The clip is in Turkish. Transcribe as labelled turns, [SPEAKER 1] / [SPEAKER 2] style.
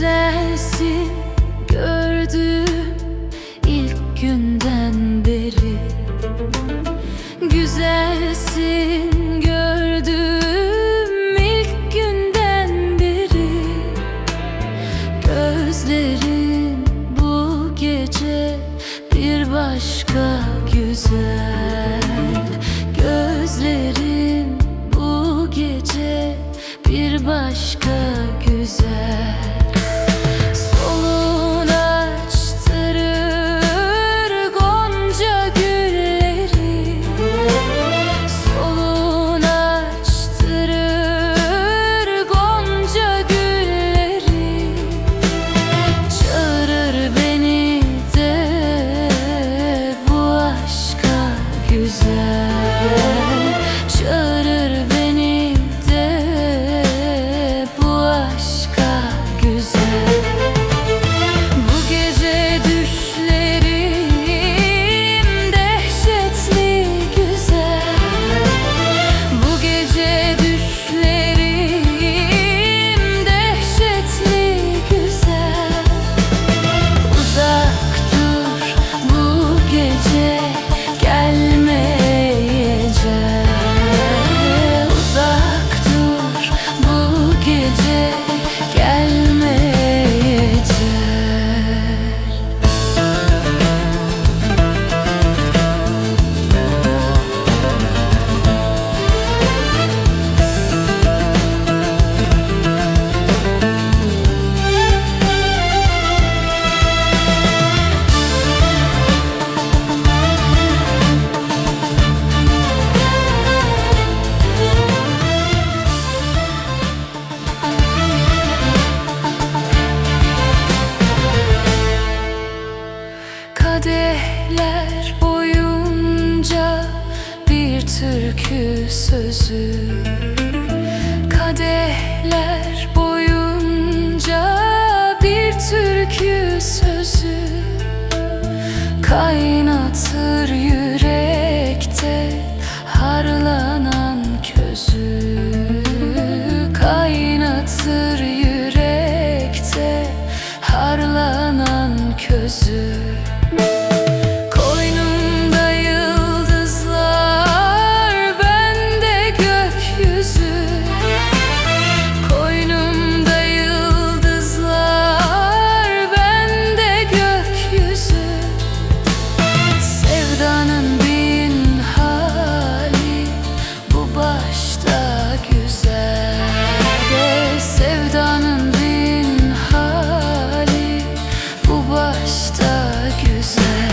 [SPEAKER 1] Güzelsin gördüğüm ilk günden beri. Güzelsin gördüğüm ilk günden beri. Gözlerin bu gece bir başka güzel. Gözlerin bu gece bir başka güzel türkü sözü. Kadehler boyunca bir türkü sözü. Kaynatır yürekte harlanan közü. Kaynatır yürekte harlanan közü başta güzel.